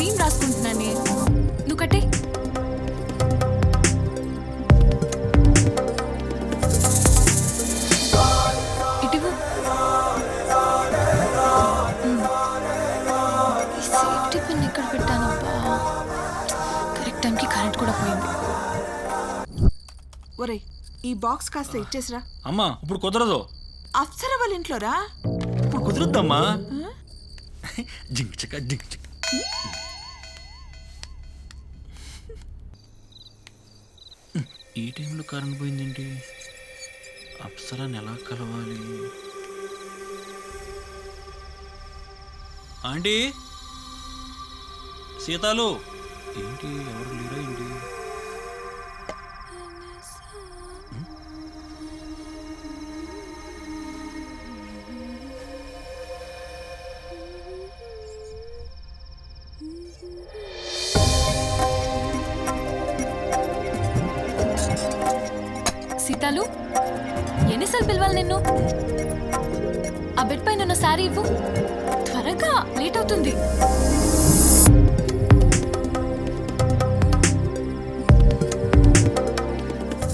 Cream రాసుకుంటున్నానే నువ్వు కట్టే. ఎక్కడ పెట్టానబ్బా? కరెక్ట్ టైంకి కరెంట్ కూడా పోయింది. ఒరేయ్ ఈ బాక్స్ కాస్త ఇచ్చేసిరా. అమ్మా ఇప్పుడు కుదరదు. అప్సర వాళ్ళ ఇంట్లోరా? ఇప్పుడు కుదురుద్దమ్మా. జింక్ చిక్క జింక్ చిక్క. ఈ టైంలో కరెంట్ పోయిందేంటి? అప్సరాని ఎలా కలవాలి? ఆంటీ? సీతాలు? ఏంటి ఎవరు లేరా ఏంటి? అవుతుంది.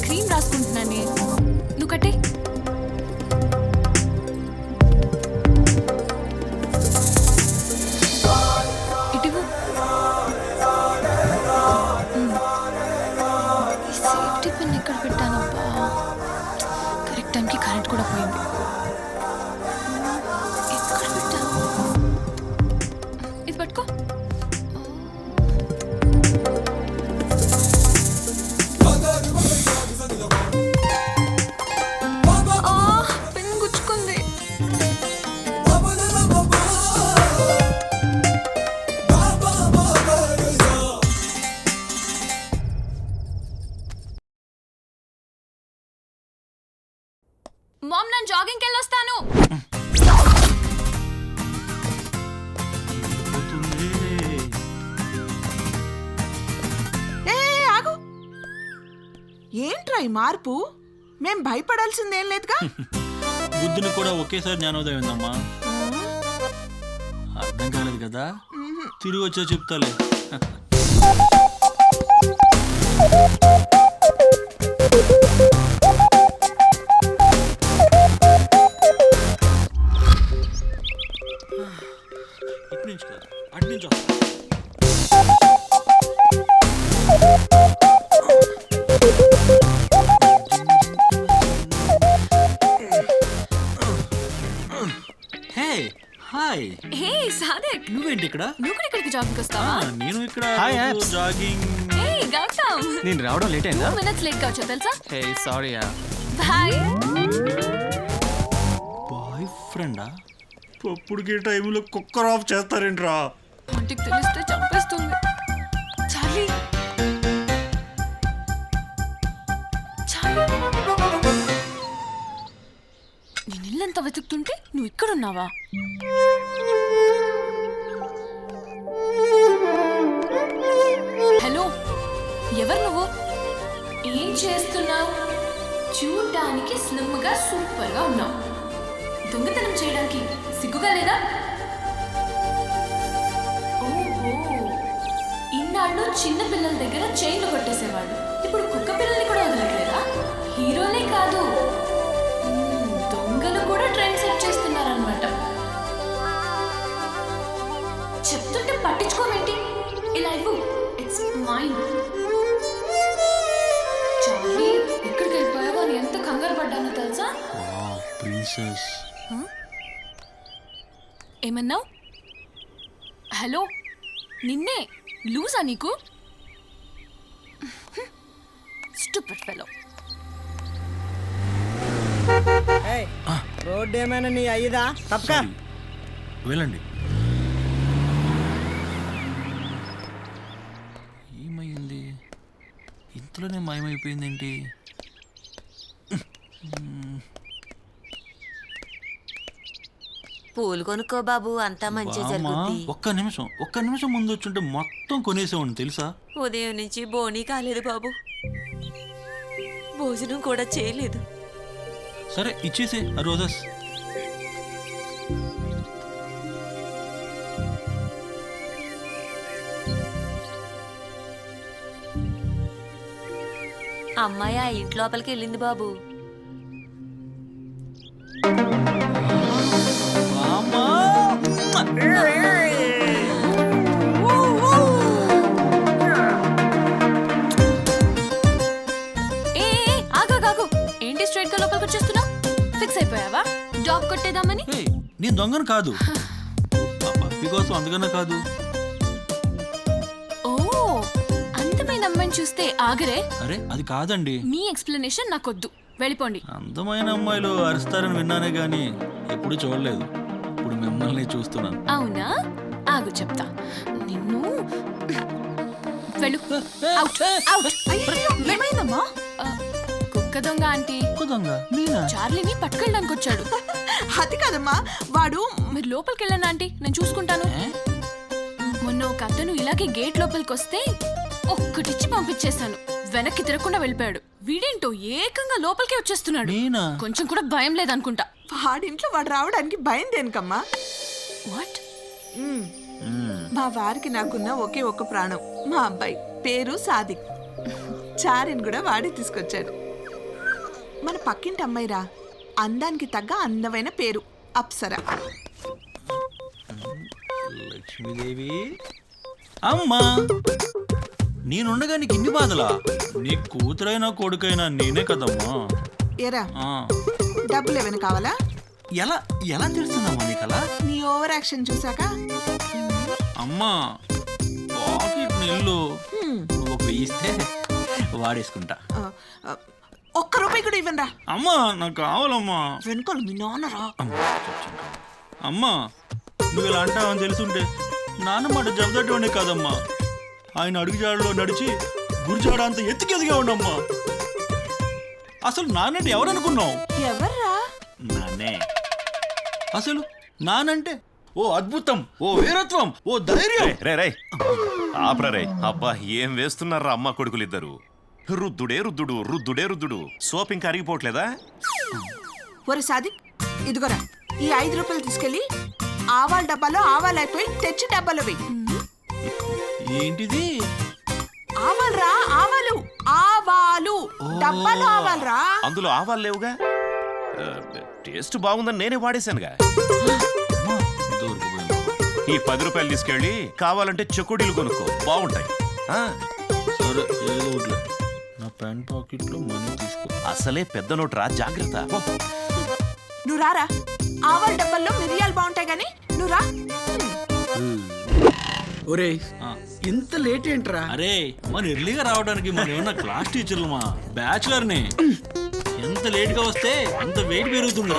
క్రీమ్ రాసుకుంటున్నానే. నేను జాగింగ్కి వెళ్ళొస్తాను. పోతుంది ఏ ఆగు. ఏంట్రా ఈ మార్పు? మేం భయపడాల్సిందేం లేదుగా? బుద్ధుని కూడా ఒకేసారి జ్ఞానోదయం ఉందమ్మా అర్థం కాలేదు కదా? తిరిగి వచ్చా చెప్తాలే. ఇటు నుంచి కాదు అటు నుంచి వస్తా. Hey hi. హే సాదిక్. నువ్వేంటి ఇక్కడ? నువ్వు కూడా ఇక్కడికి జాగింగ్ ఆ, వస్తావా నేను ఇక్కడ Hi, Abs. Jogging hey Gautam. నేను రావడం లేట్ అయిందా? టూ మినిట్స్ లేట్ కావచ్చు తెలుసా? హే సారీ బాయ్ బాయ్ ఫ్రెండా అప్పుడుకి టైంలో కుక్కర్ ఆఫ్ చేస్తారేంట్రా? ఆంటీకి తెలిస్తే చంపేస్తుంది. చాలీ. చాలీ. నేను ఇల్లంతా వెతుకుతుంటే నువ్వు ఇక్కడున్నావా? హలో ఎవరు నువ్వు? ఏం చేస్తున్నావు? చూడడానికి స్లిమ్గా సూపర్గా ఉన్నావు. దొంగతనం చేయడానికి. సిగ్గుగా లేదా? ఇన్నాళ్ళు చిన్న పిల్లల దగ్గర చైన్లు కొట్టేసేవాడు ఇప్పుడు కుక్క పిల్లల్ని కూడా వదలట్లేదా? హీరోలే కాదు. దొంగలు కూడా ట్రెండ్ సెట్ చేస్తున్నారనమాట చెప్తుంటే పట్టించుకోవేంటి ఇలా ఇవ్వు. ఇట్స్ మైండ్ చాలీ ఎక్కడికి వెళ్ళిపోయావో అని ఎంత కంగారు పడ్డానో తెలుసా? ప్రిన్సెస్. ఏమన్నావు? హలో నిన్నే లూజా నీకు? Stupid fellow. రోడ్డు ఏమైనా నీ అయ్యిదా? తప్పక. వెళ్ళండి. ఏమైంది? ఇంతలోనే మాయమైపోయిందేంటి? పూలు కొనుక్కో బాబు అంతా మంచి ఒక్క నిమిషం ఒక్క నిమిషం ముందు వచ్చుంటే మొత్తం కొనేసేవాడిని తెలుసా? ఉదయం నుంచి బోనీ కాలేదు బాబు. భోజనం కూడా చేయలేదు. సరే ఇచ్చేసే రోజస్. అమ్మాయి ఆ ఇంటి లోపలికి వెళ్ళింది బాబు. ఏంటి స్ట్రైట్గా లోపలికి వచ్చేస్తున్నా ఫిక్స్ అయిపోయావా? డాగ్ కొట్టేద్దామని? ఏయ్, నీ దొంగను కాదు. కోసం అందుకన్నా కాదు. ఓ అందమైన అమ్మాయిని చూస్తే ఆగరే? అరే అది కాదండి. మీ ఎక్స్ప్లెనేషన్ నాకొద్దు. వెళ్ళిపోండి. అందమైన అమ్మాయిలు అరుస్తారని విన్నానే గాని ఎప్పుడు చూడలేదు. మిమ్మల్ని చూస్తున్నాను. అవునా? ఆగు చెప్తా. నిన్ను వెళ్ళు. Out out. అయ్యో ఏమైందమ్మా? ఆ, కుక్క దొంగ ఆంటీ. దొంగ నేనా చార్లీని పట్టుకెళ్ళడానికి వచ్చాడు. అది కాదమ్మా వాడు మీరు లోపలికి వెళ్ళండి ఆంటీ నేను చూసుకుంటాను? మొన్న ఒక అతను ఇలాగే గేట్ లోపలికి వస్తే ఒక్కటిచ్చి పంపించేశాను. వెనక్కి తిరగకుండా వెళ్ళిపోయాడు. వీడేంటో ఏకంగా లోపలికి వచ్చేస్తున్నాడు. నేనా కొంచెం కూడా భయం లేదనుకుంటా. వాడింట్లో వాడు రావడానికి భయం దేనికమ్మా? వాట్. మా వారికి నాకున్న ఒకే ఒక్క ప్రాణం. మా అబ్బాయి. పేరు సాదిక్. చారిని కూడా వాడే తీసుకొచ్చాడు. మన పక్కింటి అమ్మాయిరా అందానికి తగ్గ అందమైన పేరు. అప్సర. లక్ష్మీదేవి. అమ్మా! నేనుండగా నీకు ఇన్ని బాధలా? నీ కూతురైనా కొడుకైనా నేనే కదమ్మా. ఏరా. డబ్బులు ఏమైనా కావాలా? ఎలా ఎలా తెలుస్తుందమ్మా నీకలా నీ ఓవర్ యాక్షన్ చూసాక? అమ్మా పాకెట్ నీళ్ళు ఒక వెయ్యి ఇస్తే వాడేసుకుంటా. ఒక్క రూపాయి కూడా ఇవ్వనరా. అమ్మా నాకు కావాలమ్మా. వెనుకోలు మీ నాన్నరా? అమ్మా, నువ్వు ఇలా అంటావని తెలుసుంటే నాన్న మాట జబదట్టేవాడే కాదమ్మా. ఆయన అడుగుజాడలో నడిచి గురిజాడ అంత ఎత్తుకెదిగా ఉండమ్మా అసలు నాన్నంటే ఎవరనుకున్నావు? ఎవర్రా? నాన్నే. అసలు నానంటే ఓ అద్భుతం ఓ వీరత్వం ఓ ధైర్యం. రే రే ఆపరా రే అబ్బా ఏం వేస్తున్నారా అమ్మ కొడుకులిద్దరు? రుద్దుడే రుద్దుడు రుద్దుడే రుద్దుడు. సోప్ ఇంకా అరిగిపోవట్లేదా? ఒరే సాదిక్ ఇదిగోరా ఈ ఐదు రూపాయలు తీసుకెళ్ళి ఆవాల డబ్బాలో ఆవాలు అయిపోయి తెచ్చి డబ్బాలో వెయ్యి ఏంటిది? ఆవాలరా ఆవాలు. ఆవాలు. డబ్బాలో ఆవాలరా. అందులో ఆవాలు లేవుగా? టేస్ట్ బాగుందని నేనే వాడేశానుగా. ఈ పది రూపాయలు తీసుకెళ్ళి కావాలంటే చెకోడీలు కొనుక్కో. బాగుంటాయి. ఆ, సరే ఏదో ఒకటిలే. నా ప్యాంట్ పాకెట్లో మనీ తీసుకో. అసలే పెద్ద నోటు రా జాగ్రత్త. నువ్వు రారా? ఆవాల డబ్బాల్లో మిరియాలు బాగుంటాయి గాని నువ్వు రా. హ్మ్. ఒరే. ఇంత లేట్ ఏంట్రా? అరే మన ఎర్లీగా రావడానికి మన ఏమన్నా క్లాస్ టీచర్లు మా బ్యాచులర్ని ఎంత లేట్గా వస్తే అంత వెయిట్ పెరుగుతుంది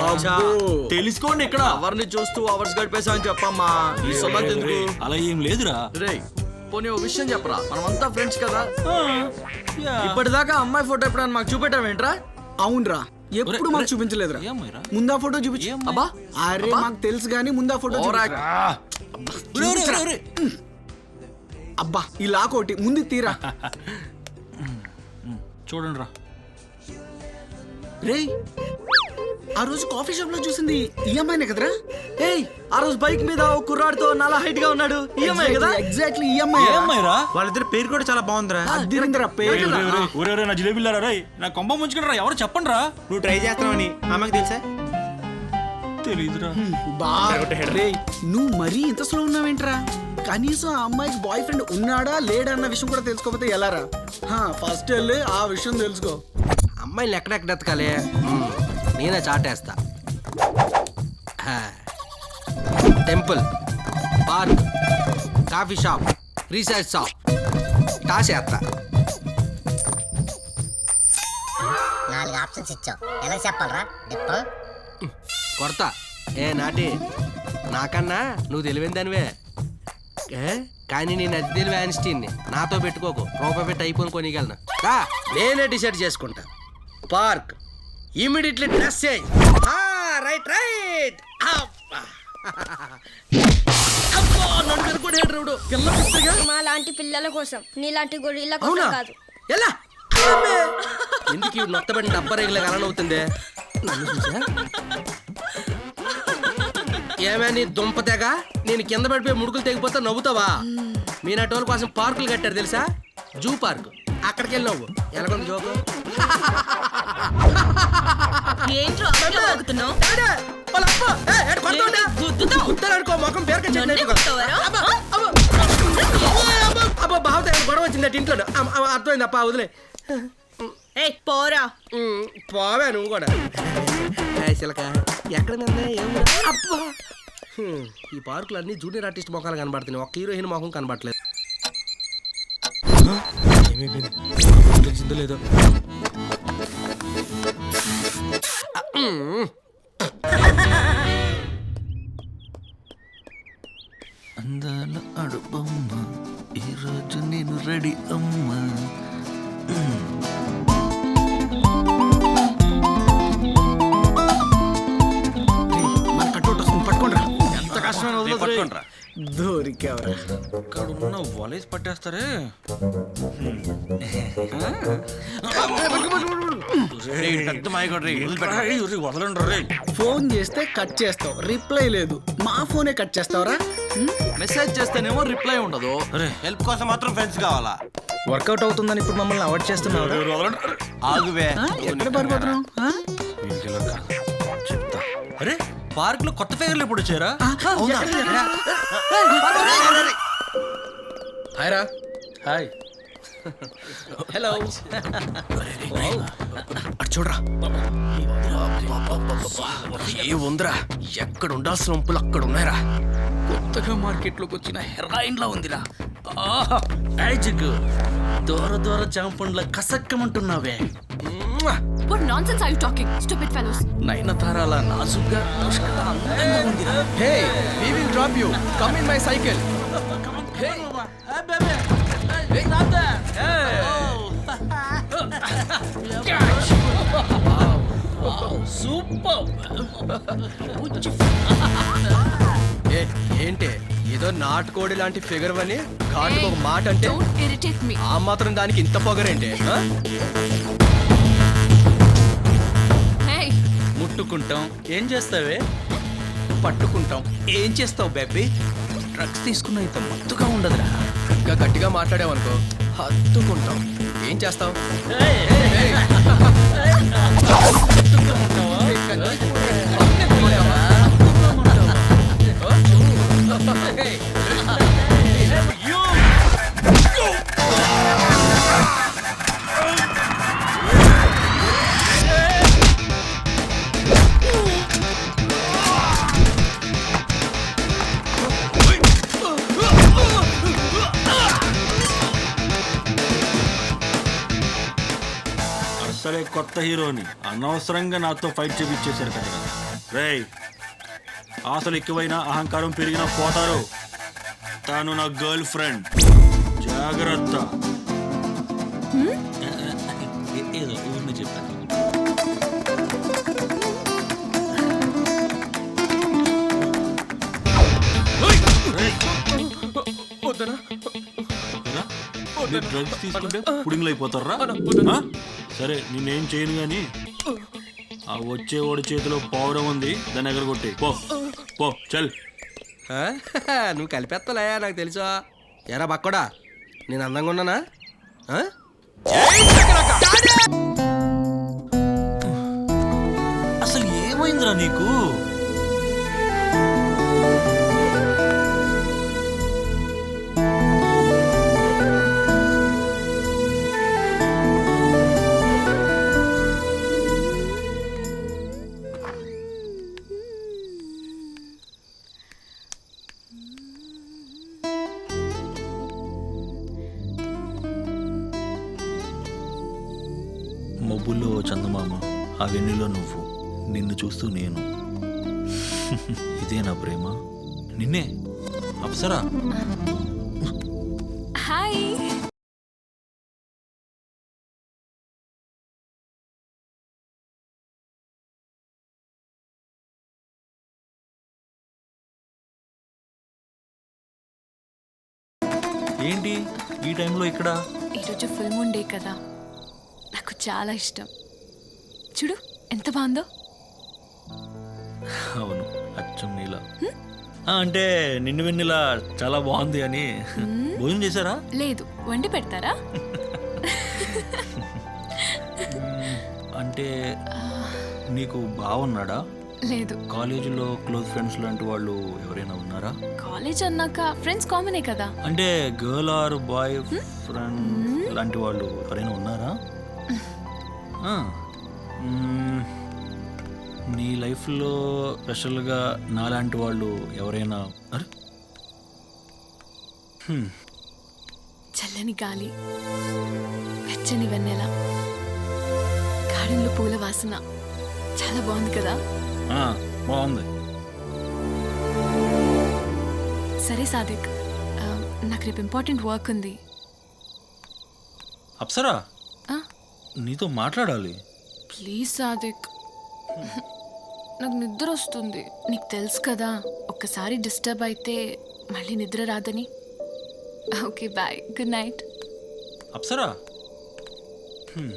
తెలుసుకోండి ఇక్కడ. ఎవరిని చూస్తూ అవర్స్ గడిపేసా అని చెప్పమ్మా. ఈ సొమ్మంత ఎందుకు? అలా ఏం లేదురా. రే పోనీ ఓ విషయం చెప్పరా? మనమంతా ఫ్రెండ్స్ కదా. ఇప్పటిదాకా అమ్మాయి ఫోటో ఎప్పుడైనా మాకు చూపెట్టావేంట్రా? అవునరా ఎప్పుడు మాకు. చూపించలేదురా? ముందా ఫోటో చూపించు? అబ్బా అరే మాకు తెలుసు కానీ ముందా ఫోటో అబ్బా ఈ లాకోటి ముందు తీరా. చూడండి రా రేయ్ ఆ రోజు కాఫీ షాప్లో చూసింది ఈ అమ్మాయినే కదరా? ఏయ్ ఆ రోజు బైక్ మీద ఓ కుర్రాడితో నల్ల హైట్గా ఉన్నాడు. ఈ అమ్మాయి కదా? ఎగ్జాక్ట్లీ ఈ అమ్మాయి ఏమ్మాయిరా వాళ్ళిద్దరి పేరు కూడా చాలా బాగుందిరా. అదిరిందిరా పేరు. ఒరే, నా జిలేబిల్లారా రే నా కొంప ముంచుకుంటారా ఎవరు చెప్పండి రా నువ్వు ట్రై చేస్తున్నావని అమ్మకి తెలుసా? తెలీదురా. బా రేయ్ నువ్వు మరీ ఇంత స్లో ఉన్నావేంట్రా? కనీసం ఆ అమ్మాయికి బాయ్ ఫ్రెండ్ ఉన్నాడా లేడా అన్న విషయం కూడా తెలుసుకోకపోతే ఎలారా? ఫస్ట్ వెళ్ళి ఆ విషయం తెలుసుకో. అమ్మాయిలు ఎక్కడెక్కడ ఎతకాలి. నేనే చాటేస్తా. హా. Temple park coffee shop research shop టాసేస్తా నాలుగు ఆప్షన్స్ ఇచ్చావు. ఎలా చెప్పాలరా? కొడతా. ఏ నాటి నాకన్నా నువ్వు తెలివైన దానివే ఏ? కానీ నేను అతి తెలివి ఐన్స్టీన్ని నాతో పెట్టుకోకు. రూపాయి పెట్టి అయిపోయి కొనిగలను రా నేనే డిసైడ్ చేసుకుంటా. పార్క్. ఇమీడియట్లీ డ్రెస్ చేయి. Right right. మా లాంటి పిల్లల కోసం. నీలాంటి అవునా కోసం కాదు. ఎలా? ఎందుకు ఈ నొత్తబడిన డబ్బా రేగుల కలనవుతుంది నన్ను చూసా ఏమే నీ దుంప తెగ నేను కింద పడిపోయి ముడుకులు తెగిపోతే నవ్వుతావా మీ నటోల కోసం పార్కులు కట్టారు తెలుసా జూ పార్క్ అక్కడికి వెళ్ళి నవ్వు ఎలాగొంది జోకు బావతో ఏమైనా గొడవ వచ్చింది ఇంట్లో అర్థమైంది అప్ప వదిలే ఏ పోరా పోవే నువ్వు కూడా. చిలక ఎక్కడ? అబ్బా! ఈ పార్కులు అన్ని జూనియర్ ఆర్టిస్ట్ మొఖాలు కనబడుతున్నాయి. ఒక్క హీరోయిన్ మొఖం తెలిసిందో లేదో? ఉమ్. అందాల అడుబమ్మ ఈరోజు నేను రెడీ అమ్మా. పట్టుకోండిరా. దొరికావరా. ఇక్కడ ఉన్న వలేసి పట్టేస్తారే. రేయ్, పెద్ద మాయగాడు రేయ్, వదిలిపెట్టరా. వదలండి రే ఫోన్ చేస్తే కట్ చేస్తావు రిప్లై లేదు. మా ఫోనే కట్ చేస్తావరా? మెసేజ్ చేస్తేనేమో రిప్లై ఉండదు. హెల్ప్ కోసం మాత్రం ఫ్రెండ్స్ కావాలా? వర్కౌట్ అవుతుందని ఇప్పుడు మమ్మల్ని అవాయిడ్ చేస్తున్నావు ఆగువే. ఎక్కడ పడిపోతున్నావు అరే పార్క్లో కొత్త ఫిగర్లు ఎప్పుడు వచ్చారా హాయ్ రా. హాయ్. హలో. అటు చూడరా. ఏ ఉందిరా? ఎక్కడ ఉండాల్సిన వంపులు అక్కడ ఉన్నాయిరా. కొత్తగా మార్కెట్లోకి వచ్చిన హెరాయిన్ లా ఉందిరా. ఆహా మ్యాజిక్ దూర దూర జాంపండ్ల కసక్కమంటున్నావే. What nonsense are you talking stupid fellows నయనతారాల నాజుగ్గా పుష్కల అందంగా ఉందిరా hey we will drop you come in my cycle super ఏ, ఏంటి? ఏదో నాటుకోడి లాంటి ఫిగర్ అని ఘాటుకు ఒక మాట అంటే ఆ మాత్రం దానికి ఇంత పొగరేంటి ముట్టుకుంటాం ఏం చేస్తావే? పట్టుకుంటాం. ఏం చేస్తావు బేబీ? డ్రగ్స్ తీసుకున్న ఇంత మత్తుగా ఉండదురా. ఇంకా గట్టిగా మాట్లాడావనుకో హత్తుకుంటాం. ఏం చేస్తావు? కొత్త హీరోని అనవసరంగా నాతో ఫైట్ చేపించేశారు కదా. రేయ్ ఆశలు ఎక్కువైనా అహంకారం పెరిగినా పోతారు. తాను నా గర్ల్ ఫ్రెండ్. జాగ్రత్త. ఏ- ఏదో ఊరిని చెప్పాను. డ్రగ్స్ తీసుకుంటే పుడింగ్లు అయిపోతారా? సరే నేనేం చేయను గాని? ఆ వచ్చే ఓడి చేతిలో పౌరం ఉంది దాన్ని ఎగరగొట్టి. పో పో చల్? నువ్వు కలిపేత్తలే నాకు తెలుసా? ఎరా బక్కడా నేను అందంగా ఉన్నానా? అసలు ఏమైందిరా నీకు? మబ్బుల్లో చందమామ ఆ వెన్నులో నువ్వు నిన్ను చూస్తూ నేను. ఇదే నా ప్రేమ. నిన్నే అప్సరా? ఇక్కడ? ఈరోజు ఫుల్ మూన్ డే కదా. నాకు చాలా ఇష్టం. చూడు ఎంత బాగుందో. అవును అచ్చం నీలా. అంటే నిన్ను వెన్నెలా చాలా బాగుంది అని. భోజనం చేశారా? లేదు వండి పెడతారా? అంటే నీకు బాగున్నాడా లేదు. కాలేజీలో క్లోజ్ ఫ్రెండ్స్ లాంటి వాళ్ళు ఎవరైనా ఉన్నారా? కాలేజ్ అన్నాక ఫ్రెండ్స్ కామనే కదా. అంటే గర్ల్ ఆర్ బాయ్ ఫ్రెండ్ లాంటి వాళ్ళు ఎవరైనా ఉన్నారా? ఆ, మ్మ్, నీ లైఫ్లో స్పెషల్గా నాలాంటి వాళ్ళు ఎవరైనా అరే. చల్లని గాలి వెచ్చని వెన్నెల గార్డెన్లో పూల వాసన. చాలా బాగుంది కదా. బాగుంది. సరే సాదిక్. ఆ, నాకు రేపు ఇంపార్టెంట్ వర్క్ ఉంది. అప్సరా? ఆ, నీతో మాట్లాడాలి. ప్లీజ్ సాదిక్. నాకు నిద్ర వస్తుంది. నీకు తెలుసు కదా ఒక్కసారి డిస్టర్బ్ అయితే మళ్ళీ నిద్ర రాదని. Okay bye. Good night. Apsara? హ్మ్.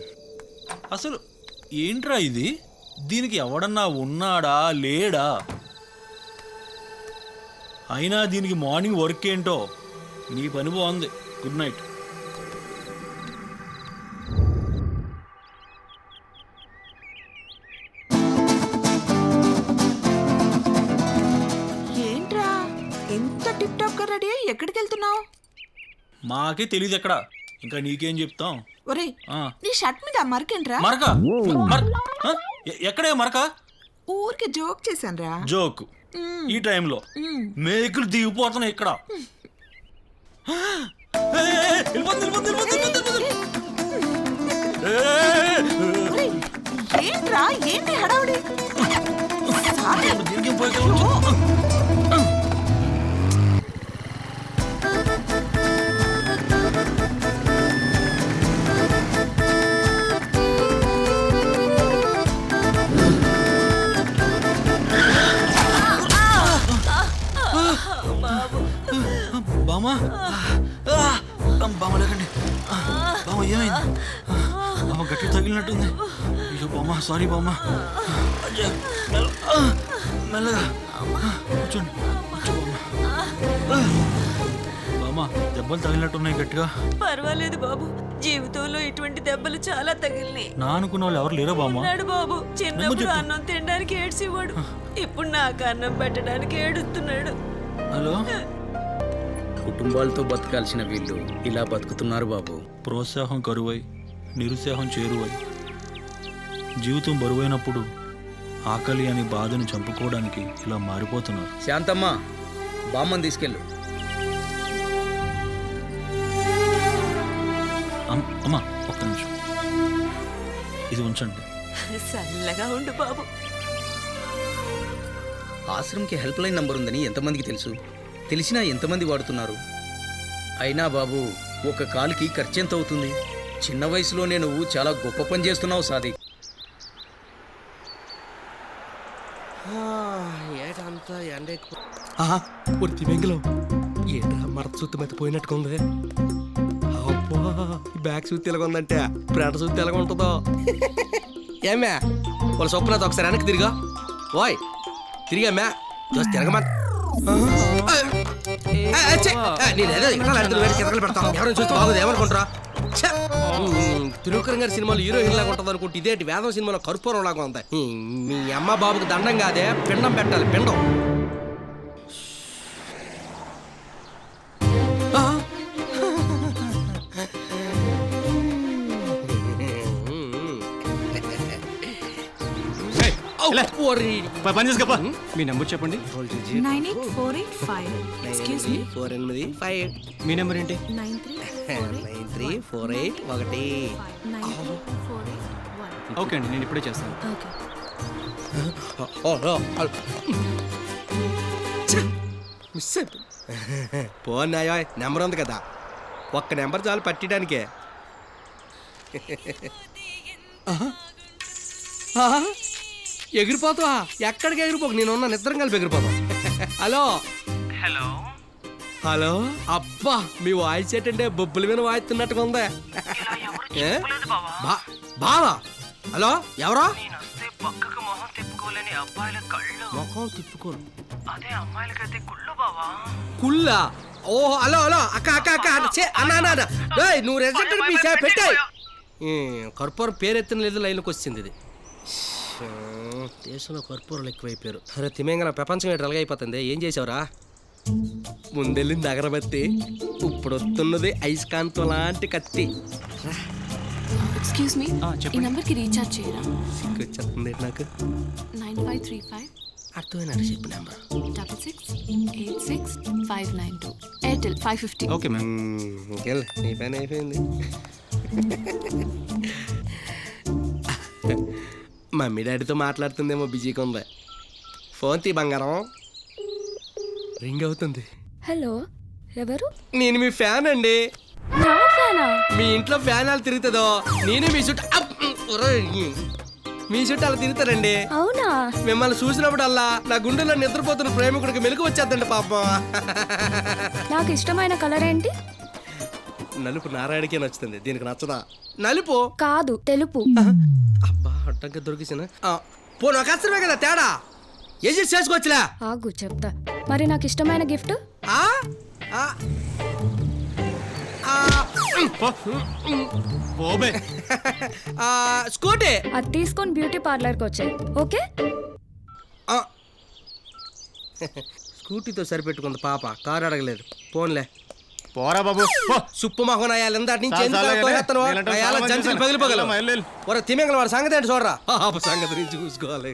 అసలు ఏంట్రా ఇది? దీనికి ఎవడన్నా ఉన్నాడా? లేడా? అయినా దీనికి మార్నింగ్ వర్క్ ఏంటో? నీ పని బాగుంది. Good night. ఏంట్రా? ఎంత టిప్ టాప్ రెడీ అయ్యి ఎక్కడికి వెళ్తున్నావు మాకే తెలియదు ఎక్కడ. ఇంకా నీకేం చెప్తాం? ఒరే ఆ. నీ షర్ట్ మీద మరకేంట్రా మరక మరక? ఎక్కడే మరక? ఊరికే జోక్ చేశానురా. జోక్? ఈ టైంలో? మేకులు దిగిపోతున్నాయి ఇక్కడ. ఏంట్రా ఏంటి హడావుడి? తగిలినట్టుంది అయ్యో బామ్మ సారీ బామ్మ. మెల్లగా. కూర్చోండి కూర్చో బామ్మ. దెబ్బలు తగిలినట్టున్నాయి గట్టిగా. పర్వాలేదు బాబు జీవితంలో ఇటువంటి దెబ్బలు చాలా తగిలినాయి. నా అనుకున్న వాళ్ళు ఎవరు లేరా బామ్మ? ఉన్నాడు బాబు చిన్నప్పుడు. అన్నం తినడానికి ఏడ్చేవాడు. ఇప్పుడు నాకు అన్నం పెట్టడానికి ఏడుస్తున్నాడు. హలో? కుటుంబాలతో బతకాల్సిన వీళ్ళు ఇలా బతుకుతున్నారు బాబు. ప్రోత్సాహం కరువై. నిరుత్సాహం చేరువై జీవితం బరువైనప్పుడు ఆకలి అని బాధను చంపుకోవడానికి ఇలా మారిపోతున్నారు. శాంతమ్మ బామ్మని తీసుకెళ్ళు. అమ్- అమ్మా ఒక్క నిమిషం. ఇది ఉంచండి. చల్లగా ఉండు బాబు. ఆశ్రమ్కి హెల్ప్ లైన్ నంబర్ ఉందని ఎంతమందికి తెలుసు? తెలిసినా ఎంతమంది వాడుతున్నారు? అయినా బాబు ఒక కాలుకి ఖర్చు ఎంత అవుతుంది చిన్న వయసులోనే నువ్వు చాలా గొప్ప పని చేస్తున్నావు సాది. ఏటంతా ఎండ ఏంట్రా సుత్తి మీద పోయినట్టుగా ఉంది అబ్బా సుత్తి ఎలాగ ఉందంటే ఫ్రంట్ సుత్తి ఎలాగ ఉంటుందో. ఏమే వాళ్ళ స్వప్నత ఒకసారి వెనక్కి తిరిగా. ఓయ్ తిరిగామే జస్ట్ తిరగమా నేనేదో ఇక్కడ కిరకలు పెడతాను ఎవరైనా చూస్తే బాగోదు ఏమనుకుంటారా ఛే! ఉమ్, త్రివిక్రమ్ గారి సినిమాలో హీరో లాగా ఉంటుంది అనుకుంటే ఇదేంటి? వేదం సినిమాలో కర్పూరం లాగా ఉంది. మీ అమ్మ బాబుకి దండం కాదే పిండం పెట్టాలి పిండం. పని చేసుకోపా. మీ నెంబర్ చెప్పండి. Nine eight four eight five. Excuse me. Four ఎనిమిది ఫైవ్. మీ నెంబర్ ఏంటి? Nine three nine three four eight ఒకటి. వన్ ఓకే అండి నేను ఇప్పుడే చేస్తాను! మిస్ అయిపోయింది. పోన్నాయో నెంబర్ ఉంది కదా. ఒక్క నెంబర్ చాలు పట్టడానికే. ఎగిరిపోతావా? ఎక్కడికి ఎగిరిపోకు? నేను ఉన్న నిద్రం కలిపి ఎగిరిపోతాం. హలో. హలో. హలో? అబ్బా మీ వాయిస్ ఏంటంటే బొబ్బుల మీద వాయిస్తున్నట్టుగా ఉందే. ఏ? బా- బావా? హలో ఎవరో? ముఖం తిప్పుకోను అదే అమ్మాయిలకైతే కుళ్ళు బావా? కుళ్ళా? ఓహో హలో హలో అక్క అక్క అక్క చే అన్న అన్న అన్న. ఏయ్, నువ్వు రెసిడెంట్ పీసా పెట్టాయి. కర్పూరం పేరెత్తిన లేదు లైన్లోకి వచ్చింది ఇది. శ్శ్, దేశంలో కర్పూరాలు ఎక్కువైపోయారు. అరే తిమేంగన ప్రపంచం ఏంటి అయిపోతుంది ఏం చేసావురా? ముందెళ్ళింది అగరబత్తి ఇప్పుడు వస్తున్నది ఐస్కాంతం లాంటి కత్తి. ఎక్స్క్యూజ్ మీ ఈ నంబర్కి రీఛార్జ్ చేయరా? సిగ్గు నాకు. నైన్ ఫైవ్ త్రీ ఫైవ్ అర్థమైనట్టు చెప్పు number double six eight six five nine two. Airtel five fifty. Okay ma'am. ఇంకెళ్ళి నీ పని అయిపోయింది. మమ్మీ డాడీతో మాట్లాడుతుందేమో బిజీగా ఉంది. ఫోన్ తీ బంగారం. రింగ్ అవుతుంది. హలో ఎవరు? నేను మీ ఫ్యాన్ అండి. నా ఫ్యానా? మీ ఇంట్లో ఫ్యాన్ అలా తిరుగుతుందో నేను మీ చుట్టూ అప్! మీ చుట్టూ అలా తిరుగుతారండి. అవునా? మిమ్మల్ని చూసినప్పుడల్లా నా గుండెలో నిద్రపోతున్న ప్రేమికుడికి మెలకు వచ్చేద్దండి పాపం. నాకు ఇష్టమైన కలర్ ఏంటి? నలుపు నారాయణకే నచ్చుతుంది. దీనికి నచ్చదా? నలుపు? కాదు తెలుపు. అబ్బా అడ్డంగా దొరికేసిన పోను ఒక అసరమే కదా తేడా? ఏజెస్ చేసుకోవచ్చులే ఆగు చెప్తా మరి నాకు ఇష్టమైన గిఫ్ట్ ఆ? ఆ? ఆ, ఓబే ఆ, స్కూటీ అది తీసుకొని బ్యూటీ పార్లర్కి వచ్చాయి ఓకే ఆ. స్కూటీతో సరిపెట్టుకుంది పాప కారు అడగలేదు పోన్లే పోరా బాబు పో. సుప్పు మహోన్ అయ్యాలి ఎందాటి నుంచి చాలు, ఎందుకు చాలు, అలా తోసేస్తున్నావు? నీలాంటి అయ్యాల చాలా మంది జంతువులు చూశాను. పగిలిపోగలవు వెళ్ళు, వెళ్ళు. ఒరే తిమింగల వాడు సంగతి ఏంటి చూడరా ఆ, సంగతి నుంచి చూసుకోవాలి